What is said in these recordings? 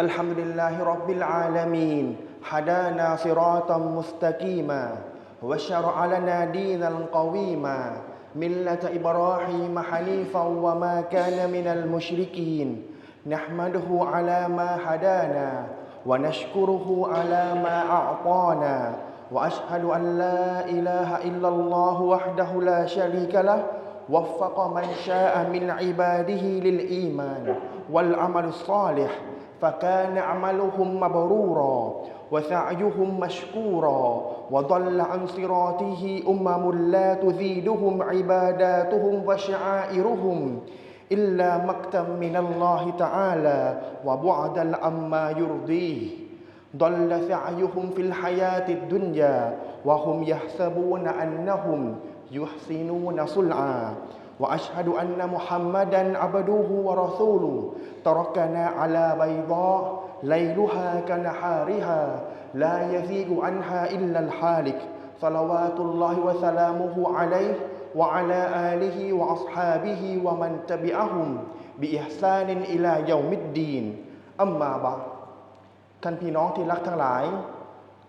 الحمد لله رب العالمين هدانا صراطا مستقيما وشرع لنا دينا قويما ملة إبراهيم حنيفا وما كان من المشركين نحمده على ما هدانا ونشكره على ما أعطانا وأشهد أن لا إله إلا الله وحده لا شريك له وفق من شاء من عباده للإيمان والعمل الصالح فكان عملهم مبرورا وسعيهم مشكورا وضل عن صراطه أمم لا تزيدهم عباداتهم وشعائرهم إلا مقتا من الله تعالى وبعدا عما يرضيه. ضل سعيهم في الحياة الدنيا وهم يحسبون أنهم يحسنون صنعا. وأشهد أن محمدا عبده ورسوله تركنا على بيضاء ليلها كنهارها لا يزيغ عنها إلا الحالك صلوات الله وسلامه عليه وعلى آله وأصحابه ومن تبعهم بإحسان إلى يوم الدين أما بعد ท่านพี่น้องที่รักทั้งหลาย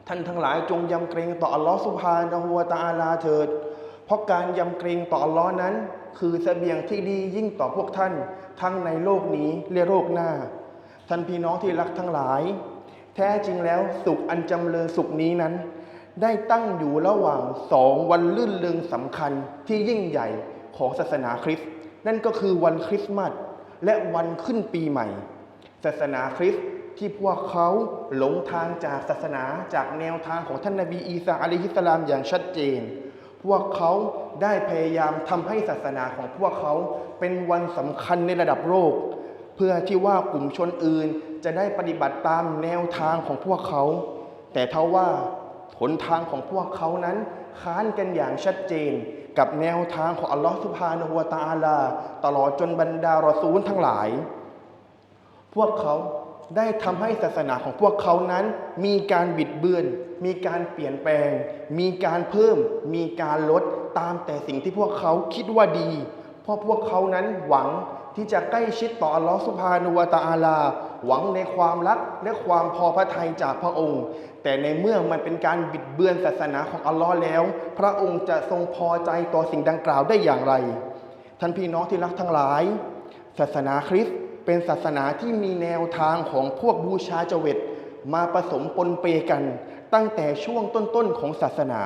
ท่านทั้งหลายจงยำเกรงต่ออัลลอฮฺสุบฮานะฮูวะตะอาลาเถิด เพราะการยำเกรงต่ออัลลอฮ์นั้น คือเสบียงที่ดียิ่งต่อพวกท่าน ทั้งในโลกนี้และโลกหน้า ท่านพี่น้องที่รักทั้งหลาย แท้จริงแล้วสุขอันจำเริญสุขนี้นั้น ได้ตั้งอยู่ระหว่างสองวันลื่นเริงสำคัญที่ยิ่งใหญ่ของศาสนาคริสต์นั่นก็คือวันคริสต์มาสและวันขึ้นปีใหม่ ศาสนาคริสต์ที่พวกเขาหลงทางจากศาสนาจากแนวทางของท่านนบีอีสาอะลัยฮิสสลามอย่างชัดเจน พวกเขา ได้พยายามทำให้ศาสนาของพวกเขาเป็นวันสำคัญในระดับโลก เพื่อที่ว่ากลุ่มชนอื่นจะได้ปฏิบัติตามแนวทางของพวกเขา แต่เท่าว่าหนทางของพวกเขานั้นค้านกันอย่างชัดเจน กับแนวทางของอัลลอฮฺสุบฮานะฮูวตะอาลา ตลอดจนบรรดารอซูลทั้งหลาย พวกเขาได้ทำให้ศาสนาของพวกเขานั้นมีการบิดเบือน มีการเปลี่ยนแปลง มีการเพิ่ม มีการลด ตามแต่สิ่งที่พวกเขาคิดว่าดี เพราะพวกเขานั้นหวังที่จะใกล้ชิดต่ออัลลอฮฺสุบฮานุวตะอาลา หวังในความรักและความพอพระทัยจากพระองค์ แต่ในเมื่อมันเป็นการบิดเบือนศาสนาของอัลลอฮ์แล้ว พระองค์จะทรงพอใจต่อสิ่งดังกล่าวได้อย่างไร ท่านพี่น้องที่รักทั้งหลาย ศาสนาคริสต์เป็นศาสนาที่มีแนวทางของพวกบูชาเจเวตมาผสมปนเปกัน ตั้งแต่ช่วงต้นๆของศาสนา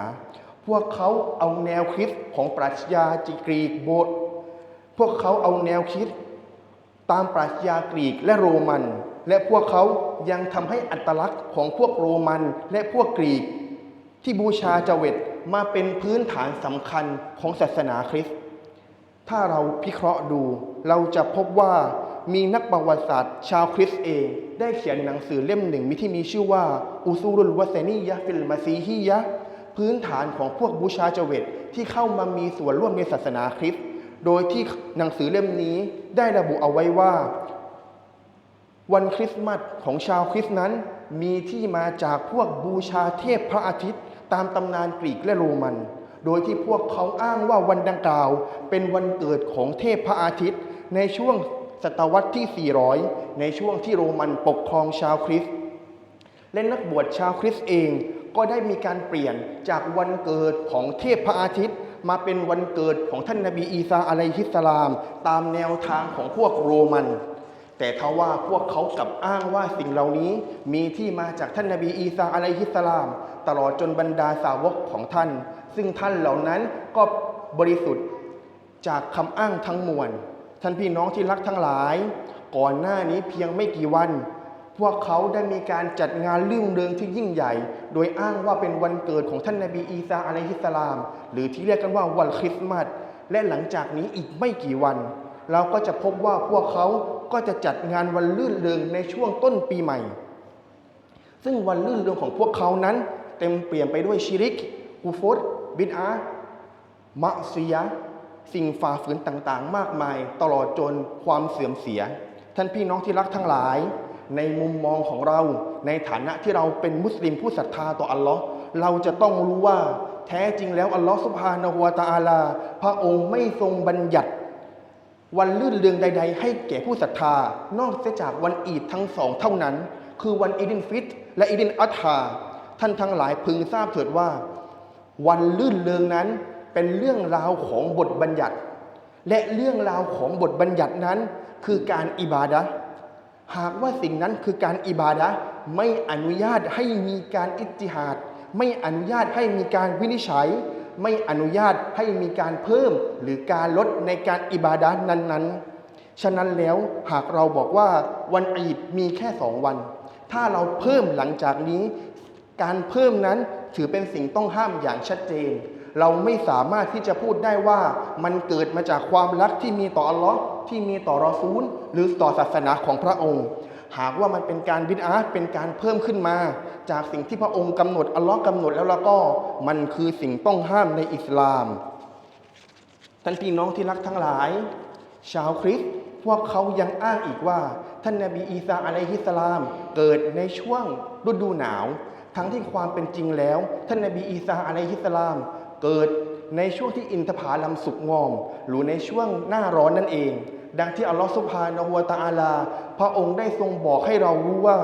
วกเขาเอาแนวคิดของปรัชญาจกรีกโบสพวกเขาเอาแนวคิดตามปรัชญากรีกและโรมัน และพวกเขายังทำให้อัตลักษณ์ของพวกโรมันและพวกกรีก ที่บูชาเจเวตมาเป็นพื้นฐานสำคัญของศาสนาคริสต์ถ้าเราพิเคราะห์ดู เราจะพบว่ามีนักประวัติศาสตร์ ชาวคริสต์เอง ได้เขียนหนังสือเล่มหนึ่งมิที่มีชื่อว่าอุซูรุลวะเซนียะฟิลมาซีฮียะ พื้นฐานของพวกบูชาเจเวตที่เข้ามามีส่วนร่วมในศาสนาคริสต์โดยที่หนังสือเล่มนี้ได้ระบุเอาไว้ว่า วันคริสต์มาสของชาวคริสต์นั้น มีที่มาจากพวกบูชาเทพพระอาทิตย์ ตามตำนานกรีกและโรมัน โดยที่พวกเขาอ้างว่าวันดังกล่าว เป็นวันเกิดของเทพพระอาทิตย์ ในช่วงศตวรรษที่ 400 ในช่วงที่โรมันปกครองชาวคริสต์และนักบวชชาวคริสต์เอง ก็ได้มีการเปลี่ยนจากวันเกิดของเทพพระอาทิตย์ มาเป็นวันเกิดของท่านนบีอีสาอะลัยฮิสลาม ตามแนวทางของพวกโรมัน แต่ทว่าพวกเขากลับอ้างว่าสิ่งเหล่านี้มีที่มาจากท่านนบีอีสาอะลัยฮิสสลาม ตลอดจนบรรดาสาวกของท่าน ซึ่งท่านเหล่านั้นก็บริสุทธิ์จากคำอ้างทั้งมวลท่านพี่น้องที่รักทั้งหลาย ก่อนหน้านี้เพียงไม่กี่วัน พวกเขาได้มีการจัดงานลื่นเริงที่ยิ่งใหญ่ โดยอ้างว่าเป็นวันเกิดของท่านนบีอีสาอะลัยฮิสสลาม หรือที่เรียกกันว่าวันคริสต์มาส และหลังจากนี้อีกไม่กี่วัน เราก็จะพบว่าพวกเขาก็จะจัดงานวันลื่นเริงในช่วงต้นปีใหม่ ซึ่งวันลื่นเริงของพวกเขานั้น เต็มเปลี่ยนไปด้วยชิริกกูฟตบิดอามะซียะสิ่งฝ่าฝืนต่างๆ มากมาย ตลอดจนความเสื่อมเสีย ท่านพี่น้องที่รักทั้งหลาย ในมุมมองของเรา ในฐานะที่เราเป็นมุสลิมผู้ศรัทธาต่ออัลลอฮ์เราจะต้องรู้ว่าแท้จริงแล้วอัลลอฮ์สุบฮานะฮูวตะอาลา พระองค์ไม่ทรงบัญญัติ วันลื่นเรืองใด ๆ ให้แก่ผู้ศรัทธา นอกเสียจากวันอีดทั้งสองเท่านั้น คือวันอีดินฟิตและอีดินอัฏฐาท่านทั้งหลายพึงทราบเถิดว่า วันลื่นเรืองนั้นเป็นเรื่องราวของบทบัญญัติ และเรื่องราวของบทบัญญัตินั้น คือการอิบาดะห์ หากว่าสิ่งนั้นคือการอิบาดะไม่อนุญาตให้มีการอิจิฮาดไม่อนุญาตให้มีการวินิจฉัย ไม่อนุญาตให้มีการเพิ่มหรือการลดในการอิบาดะนั้นๆ ฉะนั้นแล้วหากเราบอกว่าวันอีดมีแค่สองวัน ถ้าเราเพิ่มหลังจากนี้ การเพิ่มนั้นถือเป็นสิ่งต้องห้ามอย่างชัดเจน เราไม่สามารถที่จะพูดได้ว่ามันเกิดมาจากความรักที่มีต่ออัลลอฮ์ที่มีต่อรอซูล หรือต่อศาสนาของพระองค์ หากว่ามันเป็นการบิดอาเป็นการเพิ่มขึ้นมา จากสิ่งที่พระองค์กำหนดอัลลอฮ์กำหนดแล้วแล้วก็มันคือสิ่งต้องห้ามในอิสลามท่านพี่น้องที่รักทั้งหลาย ชาวคริสต์พวกเขายังอ้างอีกว่า ท่านนบีอีสาอะลัยฮิสลาม เกิดในช่วงฤดูหนาว ทั้งที่ความเป็นจริงแล้ว ท่านนบีอีสาอะลัยฮิสลาม เกิดในช่วงที่อินทผาลัมสุกงอม หรือในช่วงหน้าร้อนนั่นเอง ดังที่อัลลอฮฺสุบฮานะฮูวตะอาลา พระองค์ได้ทรงบอกให้เรารู้ว่า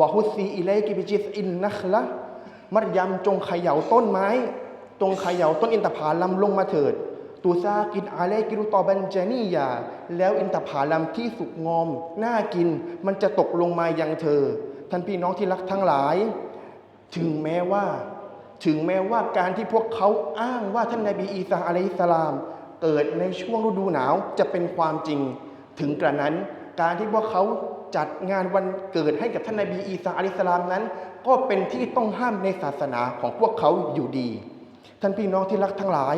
วะฮุสซีอิเลกิบิจิสอินนัคละมัรยำจงเขย่าต้นไม้จงเขย่าต้นอินทผลัมลงมาเถิดตูซากินอาเลกิรุตอบันเจนียา แล้วอินทผลัมที่สุกงอม น่ากินมันจะตกลงมายังเธอ ท่านพี่น้องที่รักทั้งหลาย ถึงแม้ว่า ถึงแม้ว่าการที่พวกเขาอ้างว่าท่านนบีอีสาอะลัยฮิสลาม เกิดในช่วงฤดูหนาวจะเป็นความจริง ถึงกระนั้นการที่พวกเขาจัดงานวันเกิดให้กับท่านนบีอีสาอะลัยฮิสลามนั้น ก็เป็นที่ต้องห้ามในศาสนาของพวกเขาอยู่ดี ท่านพี่น้องที่รักทั้งหลาย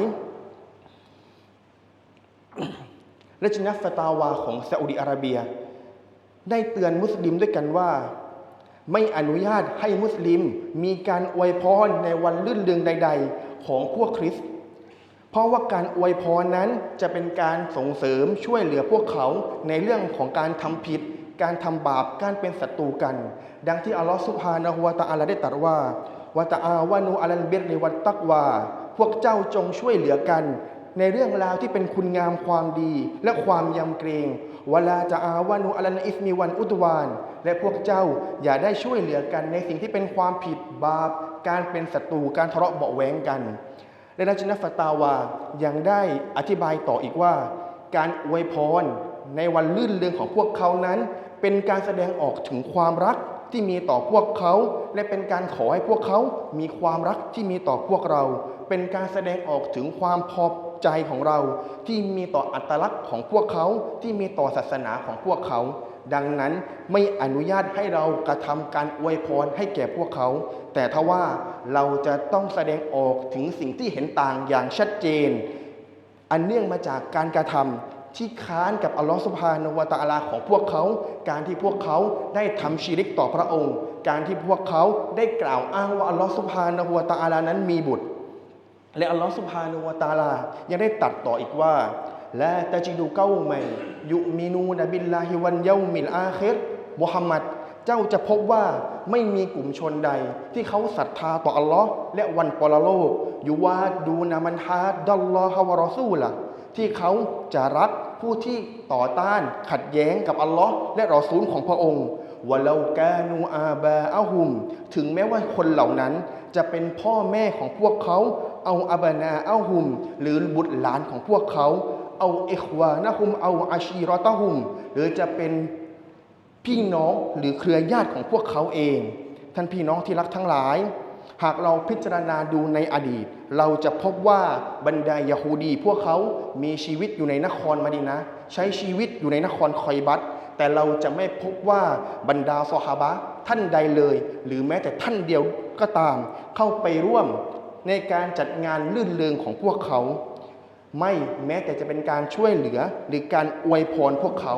และจินัฟตาวาของซาอุดิอาระเบีย ได้เตือนมุสลิมด้วยกันว่า ไม่อนุญาตให้มุสลิมมีการอวยพรในวันลื่นเรืองใด ๆ ของพวกคริสต์เพราะว่าการอวยพรนั้นจะเป็นการส่งเสริมช่วยเหลือพวกเขาในเรื่องของการทำผิด การทำบาปการเป็นศัตรูกัน ดังที่อัลลอฮฺสุบฮานะฮูวะตะอาลาได้ตรัสว่าวะตะอาวานูอัลันบิรในวันตักวา พวกเจ้าจงช่วยเหลือกัน ในเรื่องราวที่เป็นคุณงามความดีและความยำเกรง วลาจะอาวานูอัลันอิสมีวันอุตวาน และพวกเจ้าอย่าได้ช่วยเหลือกันในสิ่งที่เป็นความผิดบาป การเป็นศัตรูการทะเลาะเบาะแวงกัน และนัจนัฟตาวายังได้อธิบายต่ออีกว่า การอวยพรในวันลื่นเรืองของพวกเขานั้น เป็นการแสดงออกถึงความรักที่มีต่อพวกเขา และเป็นการขอให้พวกเขามีความรักที่มีต่อพวกเรา เป็นการแสดงออกถึงความพอ ใจของเราที่มีต่ออัตลักษณ์ของพวกเขาที่มีต่อศาสนาของพวกเขา ดังนั้นไม่อนุญาตให้เรากระทำการอวยพรให้แก่พวกเขา แต่ถ้าว่าเราจะต้องแสดงออกถึงสิ่งที่เห็นต่างอย่างชัดเจน อันเนื่องมาจากการกระทำที่ค้านกับอัลลอฮฺสุบฮานวะตะอาลาของพวกเขา การที่พวกเขาได้ทำชีริกต่อพระองค์ การที่พวกเขาได้กล่าวอ้างว่าอัลลอฮฺสุบฮานวะตะอาลานั้นมีบุตร และอัลลอฮฺสุบฮานะฮูวะตาลา ยังได้ตัดต่ออีกว่า และตะจิดูเก้าไมยุมินูนบิลลาฮิวันเยามิลอาคิรมุฮัมมัดเจ้าจะพบว่าไม่มีกลุ่มชนใด ที่เขาศรัทธาต่ออัลลอฮ์และวันปรโลกอยู่ว่าดูนามันฮาดัลลอฮะวะรอซูละที่เขาจะรักผู้ที่ต่อต้านขัดแย้งกับอัลลอฮ์และรอซูลของพระองค์ วะเลากานูอาบาอาหุม ถึงแม้ว่าคนเหล่านั้นจะเป็นพ่อแม่ของพวกเขาเอาอาบานาอาหุม หรือบุตรหลานของพวกเขา เอาเอควานะฮุม เอาอาชีรอตะหุม หรือจะเป็นพี่น้องหรือเครือญาติของพวกเขาเอง ท่านพี่น้องที่รักทั้งหลาย หากเราพิจารณาดูในอดีต เราจะพบว่าบรรดายะฮูดี พวกเขามีชีวิตอยู่ในนครมะดีนะ ใช้ชีวิตอยู่ในนครคอยบัต แต่เราจะไม่พบว่าบรรดาซอฮาบะท่านใดเลย หรือแม้แต่ท่านเดียวก็ตาม เข้าไปร่วมในการจัดงานลื่นเริงของพวกเขา ไม่แม้แต่จะเป็นการช่วยเหลือหรือการอวยพรพวกเขา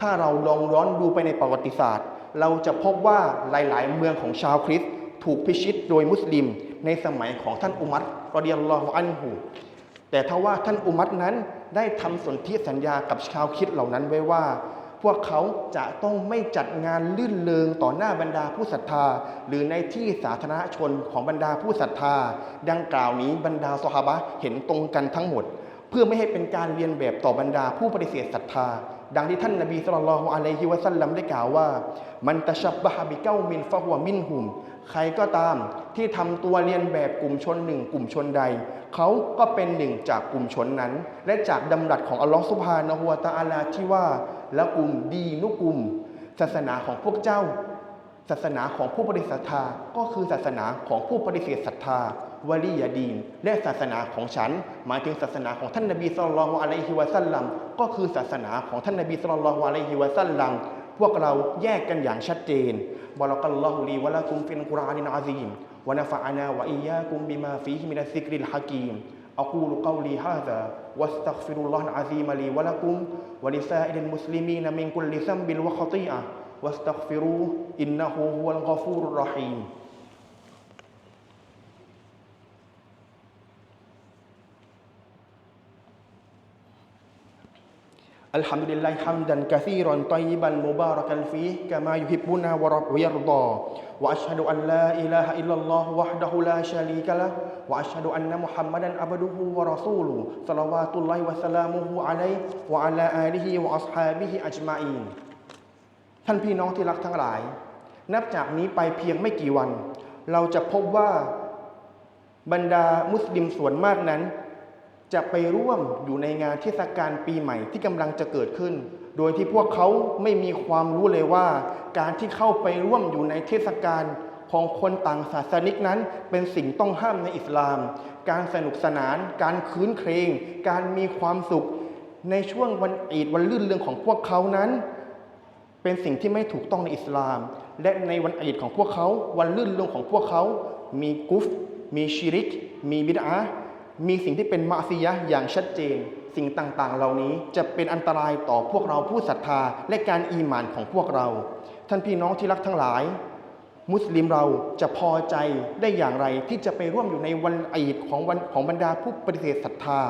ถ้าเราลองย้อนดูไปในประวัติศาสตร์ เราจะพบว่าหลาย ๆ เมืองของชาวคริสต์ถูกพิชิตโดยมุสลิม ในสมัยของท่านอุมัรรอดิยัลลอฮุอันฮูแต่ถ้าว่าท่านอุมัรนั้นได้ทำสนธิสัญญากับชาวคริสต์เหล่านั้นไว้ว่า พวกเขาจะต้องไม่จัดงานลื่นเลงต่อหน้าบรรดาผู้ศรัทธา หรือในที่สาธารณชนของบรรดาผู้ศรัทธา ดังกล่าวนี้บรรดาสฮาบะเห็นตรงกันทั้งหมด เพื่อไม่ให้เป็นการเรียนแบบต่อบรรดาผู้ปฏิเสธศรัทธา ดังที่ท่านนบีสุลต่านละฮ์อะลัยฮิวะสัลลัมได้กล่าวว่า มันตะชับบะฮะบิเก้ามินฟะฮวมินหุม ใครก็ตามที่ทำตัวเรียนแบบกลุ่มชนหนึ่งกลุ่มชนใด เขาก็เป็นหนึ่งจากกลุ่มชนนั้น และจากดำรัสของอัลลอฮฺสุบฮานะฮูวะตะอาลาที่ว่าและกลุ่มดีนุกลุ่มศาสนาของพวกเจ้า ศาสนาของผู้ปฏิเสธศรัทธาก็คือศาสนาของผู้ปฏิเสธศรัทธาวะลียาดีน และศาสนาของฉัน หมายถึงศาสนาของท่านนบีสุลต่านละฮ์อะลัยฮิวะสัลลัมก็คือศาสนาของท่านนบีสุลต่านละฮ์อะลัยฮิวะสัลลัม พวกเราแยกกันอย่างชัดเจนบารักัลลอฮุลีวะละกุมฟินกุรอานินอาซีมวะนะฟะอานาวะอียากุมบิมาฟีฮิมินัสซิกริลฮะกีม أقول قولي هذا واستغفر الله العظيم لي ولكم ولسائر المسلمين من كل ذنب وخطيئة واستغفروه إنه هو الغفور الرحيم الحمد لله حمدا كثيرا طيبا مباركا فيه كما يحبنا ويرضى واشهد ان لا اله الا الله وحده لا شريك له واشهد ان محمدا عبده ورسوله صلوات الله وسلامه عليه وعلى اله واصحابه اجمعين ท่านพี่น้องที่รักทั้งหลาย นับจากนี้ไปเพียงไม่กี่วัน เราจะพบว่าบรรดามุสลิมส่วนมากนั้น จะไปร่วมอยู่ในงานเทศกาลปีใหม่ที่กำลังจะเกิดขึ้น โดยที่พวกเขาไม่มีความรู้เลยว่า การที่เข้าไปร่วมอยู่ในเทศกาลของคนต่างศาสนิกนั้น เป็นสิ่งต้องห้ามในอิสลาม การสนุกสนาน การคืนเครงการมีความสุข ในช่วงวันอีดวันลื่นเรืองของพวกเขานั้น เป็นสิ่งที่ไม่ถูกต้องในอิสลาม และในวันอีดของพวกเขา วันลื่นเรืองของพวกเขา มีกุฟ มีชิริก มีบิดา มีสิ่งที่เป็นมาซียะอย่างชัดเจน สิ่งต่างๆ เหล่านี้จะเป็นอันตรายต่อพวกเราผู้ศรัทธาและการอีหมานของพวกเรา ท่านพี่น้องที่รักทั้งหลาย มุสลิมเราจะพอใจได้อย่างไรที่จะไปร่วมอยู่ในวันอีดของวันของบรรดาผู้ปฏิเสธศรัทธา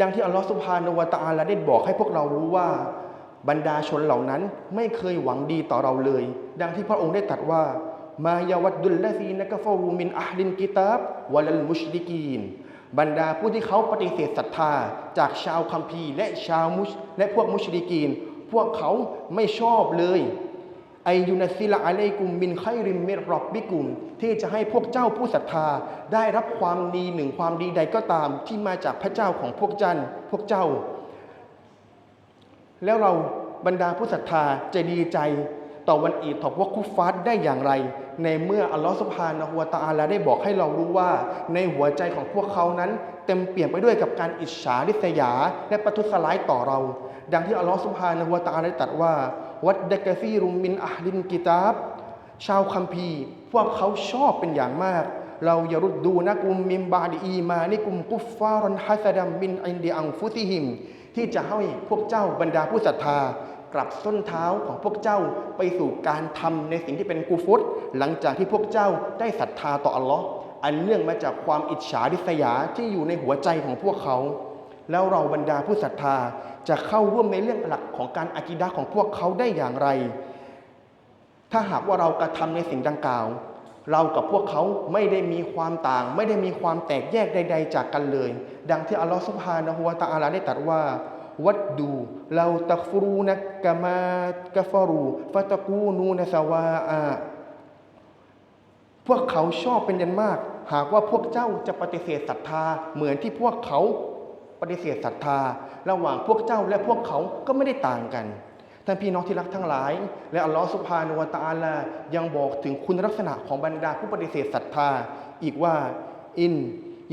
ดังที่อัลลอฮฺสุบฮานวะตะอาลาได้บอกให้พวกเรารู้ว่าบรรดาชนเหล่านั้นไม่เคยหวังดีต่อเราเลย ดังที่พระองค์ได้ตรัสว่า มายาวัดดุลละซีนักฟารูมินอัลินกิตาบวะลัลมุชริกีนบรรดาผู้ที่เขาปฏิเสธศรัทธา จากชาวคัมภีร์และชาวมุชและพวกมุชริกีน พวกเขาไม่ชอบเลยไอยุนัสซิละอะลัยกุมมินไคริมเมรอบบิกุม ที่จะให้พวกเจ้าผู้ศรัทธา ได้รับความดีหนึ่งความดีใดก็ตาม ที่มาจากพระเจ้าของพวกจันพวกเจ้า แล้วเราบรรดาผู้ศรัทธาจะดีใจ ต่อวันอีดต่อพวกคุฟฟาร์ได้อย่างไร ในเมื่ออัลลอฮฺสุบฮานะฮูวตะอาลาได้บอกให้เรารู้ว่า ในหัวใจของพวกเขานั้น เต็มเปี่ยมไปด้วยกับการอิจฉาริษยา และประทุษร้ายต่อเรา ดังที่อัลลอฮฺสุบฮานะฮูวตะอาลาได้ตรัสว่า วัดเดกะซีรุมมินอัฮลินกิตาบ ชาวคัมภีร์พวกเขาชอบเป็นอย่างมาก เราอย่ารุดดูนะกุมมิมบาดีอีมานิกุมกุฟฟารันฮัสดัมมินอินดีอังฟุติหิม ที่จะให้พวกเจ้าบรรดาผู้ศรัทธา กลับส้นเท้าของพวกเจ้าไปสู่การทำในสิ่งที่เป็นกูฟุตหลังจากที่พวกเจ้าได้ศรัทธาต่ออัลลอฮ์อันเนื่องมาจากความอิจฉาริษยาที่อยู่ในหัวใจของพวกเขา แล้วเราบรรดาผู้ศรัทธาจะเข้าร่วมในเรื่องหลักของการอากิดะของพวกเขาได้อย่างไร ถ้าหากว่าเรากระทำในสิ่งดังกล่าว เรากับพวกเขาไม่ได้มีความต่าง ไม่ได้มีความแตกแยกใด ๆ จากกันเลย ดังที่อัลลอฮฺสุบฮานะฮูวะตะอาลาได้ตรัสว่า วัดดูเราตักฟรูนักกามากฟรูฟะตกูนูนสวาอาพวกเขาชอบเป็นยันมาก หากว่าพวกเจ้าจะปฏิเสธศรัทธา เหมือนที่พวกเขาปฏิเสธศรัทธา ระหว่างพวกเจ้าและพวกเขาก็ไม่ได้ต่างกันท่านพี่น้องที่รักทั้งหลาย และอัลลอฮฺสุบฮานุวตาลายังบอกถึงคุณลักษณะของบรรดาผู้ปฏิเสธศรัทธา อีกว่า อิน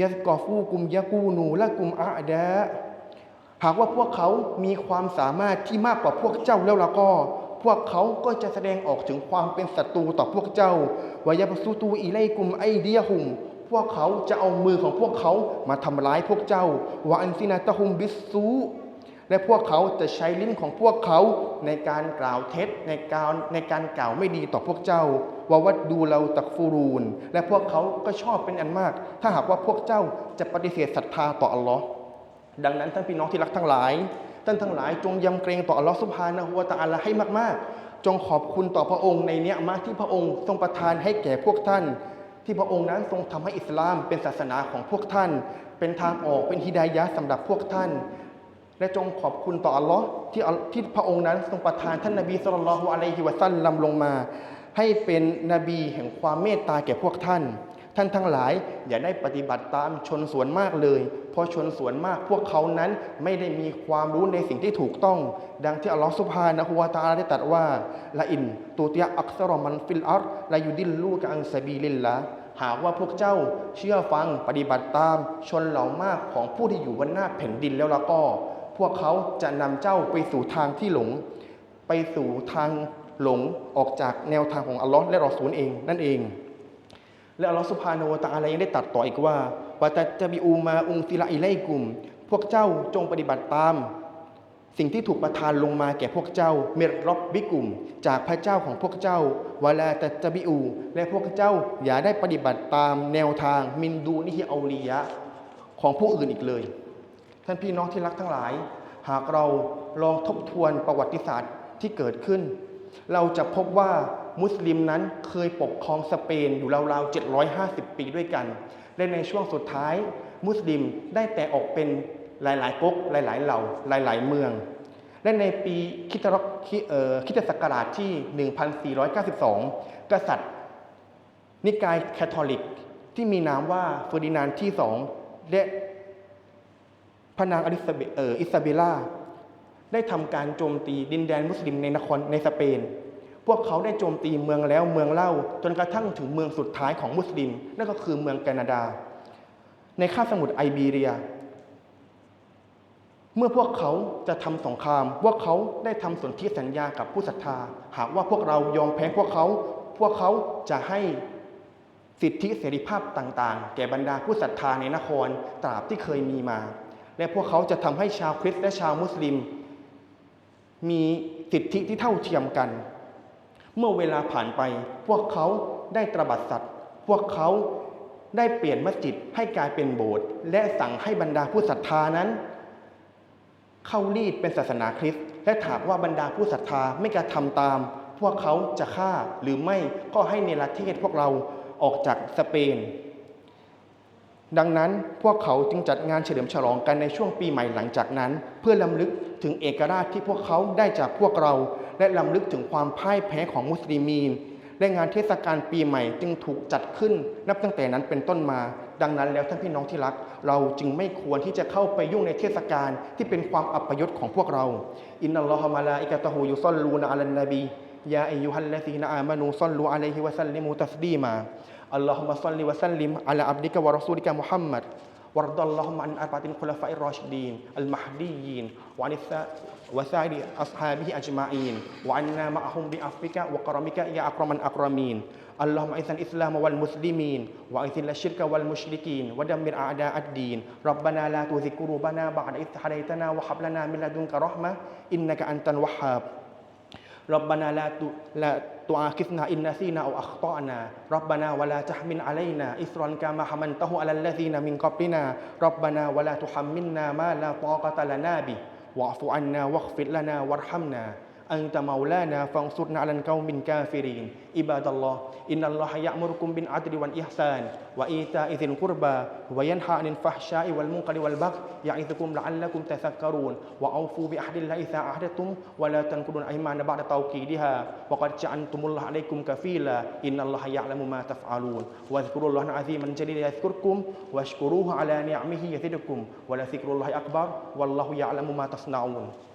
ยัสกอฟูกุมยะกูนูและกุมอาดะ หากว่าพวกเขามีความสามารถที่มากกว่าพวกเจ้าแล้วละก็ พวกเขาก็จะแสดงออกถึงความเป็นศัตรูต่อพวกเจ้าวายาสุตูอิไลกุมไอเดียหุมพวกเขาจะเอามือของพวกเขามาทำร้ายพวกเจ้าวะอันซินาตะฮุมบิสซูและพวกเขาจะใช้ลิ้นของพวกเขาในการกล่าวเท็จในการในการกล่าวไม่ดีต่อพวกเจ้าว่าวัดดูเราตักฟูรูน และพวกเขาก็ชอบเป็นอันมาก ถ้าหากว่าพวกเจ้าจะปฏิเสธศรัทธาต่ออัลลอฮ์ ดังนั้นท่านพี่น้องที่รักทั้งหลาย ท่านทั้งหลายจงยำเกรงต่ออัลลอฮ์สุบฮานะฮูวตะอาลาให้มากๆ จงขอบคุณต่อพระองค์ในเนี้ยมะที่พระองค์ทรงประทานให้แก่พวกท่าน ที่พระองค์นั้นทรงทำให้อิสลามเป็นศาสนาของพวกท่าน เป็นทางออกเป็นฮิดายะห์สำหรับพวกท่าน และจงขอบคุณต่ออัลลอฮ์ที่ที่พระองค์นั้นทรงประทานท่านนบีสุลต่านละฮ์อะลัยฮิวะซัลลัมลงมา ให้เป็นนบีแห่งความเมตตาแก่พวกท่าน ท่านทั้งหลายอย่าได้ปฏิบัติตามชนส่วนมากเลย เพราะชนส่วนมากพวกเขานั้นไม่ได้มีความรู้ในสิ่งที่ถูกต้อง ดังที่อัลลอฮฺสุบฮานะฮูวะตาลาได้ตรัสว่าละอินตูติยะอักษรอมันฟิลอัรลายุดิลลูกอันซบีลิลละหากว่าพวกเจ้าเชื่อฟังปฏิบัติตามชนเหล่ามากของผู้ที่อยู่บนหน้าแผ่นดินแล้วละก็ พวกเขาจะนำเจ้าไปสู่ทางที่หลง ไปสู่ทางหลงออกจากแนวทางของอัลลอฮ์และรอซูลเองนั่นเอง และอัลลอฮ์สุภาโนตะอาลายังได้ตัดต่ออีกว่าวะตัจะบิอูมาอุงฟิลาอิไลกุม พวกเจ้าจงปฏิบัติตาม สิ่งที่ถูกประทานลงมาแก่พวกเจ้า เมรรบบิกุม จากพระเจ้าของพวกเจ้าวลาตัจะบิอู และพวกเจ้าอย่าได้ปฏิบัติตามแนวทางมินดูนิฮิอาลียะของผู้อื่นอีกเลย ท่านพี่น้องที่รักทั้งหลาย หากเราลองทบทวนประวัติศาสตร์ที่เกิดขึ้น เราจะพบว่า มุสลิมนั้นเคยปกครองสเปนอยู่ราวๆ 750 ปีด้วยกัน และในช่วงสุดท้าย มุสลิมได้แต่ออกเป็นหลายๆก๊กหลาย ๆ เหล่าหลาย ๆ เมือง และในปีคิตศักคริเอ่อคิตศักราชที่ 1492 กษัตริย์ นิกายแคทอลิกที่มีนามว่าเฟอร์ดินานด์ที่สองและพระนางอลิซาเบเอออิซาเบล่าได้ทำการโจมตีดินแดนมุสลิมในนครในสเปน พวกเขาได้โจมตีเมืองแล้วเมืองเล่า จนกระทั่งถึงเมืองสุดท้ายของมุสลิม นั่นก็คือเมืองแคนาดา ในคาบสมุทรไอเบีเรีย เมื่อพวกเขาจะทำสงคราม พวกเขาได้ทำสนธิสัญญากับผู้ศรัทธา หากว่าพวกเรายอมแพ้พวกเขา พวกเขาจะให้สิทธิเสรีภาพต่างๆ แก่บรรดาผู้ศรัทธาในนครตราบที่เคยมีมา และพวกเขาจะทำให้ชาวคริสต์และชาวมุสลิม มีสิทธิที่เท่าเทียมกัน เมื่อเวลาผ่านไป พวกเขาได้ตรบัดสัตว์ พวกเขาได้เปลี่ยนมัสยิดให้กลายเป็นโบสถ์และสั่งให้บรรดาผู้ศรัทธานั้น เข้ารีดเป็นศาสนาคริสต์และถากว่าบรรดาผู้ศรัทธาไม่กระทำตาม พวกเขาจะฆ่าหรือไม่ก็ให้เนรเทศพวกเราออกจากสเปน ดังนั้นพวกเขาจึงจัดงานเฉลิมฉลองกันในช่วงปีใหม่หลังจากนั้น เพื่อลำลึกถึงเอกราชที่พวกเขาได้จากพวกเรา และลำลึกถึงความพ่ายแพ้ของมุสลิมีนและงานเทศกาลปีใหม่จึงถูกจัดขึ้น นับตั้งแต่นั้นเป็นต้นมา ดังนั้นแล้วท่านพี่น้องที่รัก เราจึงไม่ควรที่จะเข้าไปยุ่งในเทศกาลที่เป็นความอัปยศของพวกเรา อินนัลลอฮฺมะลาอิกะตะฮูยุซอลลูนอัลันนบียาอิยุฮัลลซีนอามานูซอลลูอะลัยฮิวะซัลลิมุตัสดีมาอัลลอฮุมะซัลลิวะซัลลิมอะลาอับดิกะวะรอซูลิกะมุฮัมมัด وارض اللهم عن أربعة الخلفاء الراشدين المهديين وعن وسائر أصحابه أجمعين وعنا معهم بعفوك وكرمك يا أكرم الأكرمين. اللهم أعز الإسلام والمسلمين وأذل الشرك والمشركين ودمر أعداء الدين. ربنا لا تزغ قلوبنا بعد إذ هديتنا وهب لنا من لدنك رحمة إنك أنت الوهاب. ربنا لا لا تؤاخذنا إن نسينا أو أخطأنا. ربنا ولا تحمل علينا إصرا كما حملته على الذين من قبلنا. ربنا ولا تحملنا ما لا طاقة لنا به. واعف عنا واغفر لنا وارحمنا. أنت مولانا فانصرنا على القوم الكافرين. عباد الله إن الله يأمركم بالعدل والإحسان وإيتاء ذي القربى وينهى عن الفحشاء والمنكر والبغي يعظكم لعلكم تذكرون. وأوفوا بعهد الله إذا عهدتم ولا تنقضوا الأيمان بعد توكيدها. وقد جعلتم الله عليكم كفيلا. إن الله يعلم ما تفعلون. واذكروا الله العظيم الجليل يذكركم واشكروه على نعمه يزدكم. ولذكر الله أكبر والله يعلم ما تصنعون.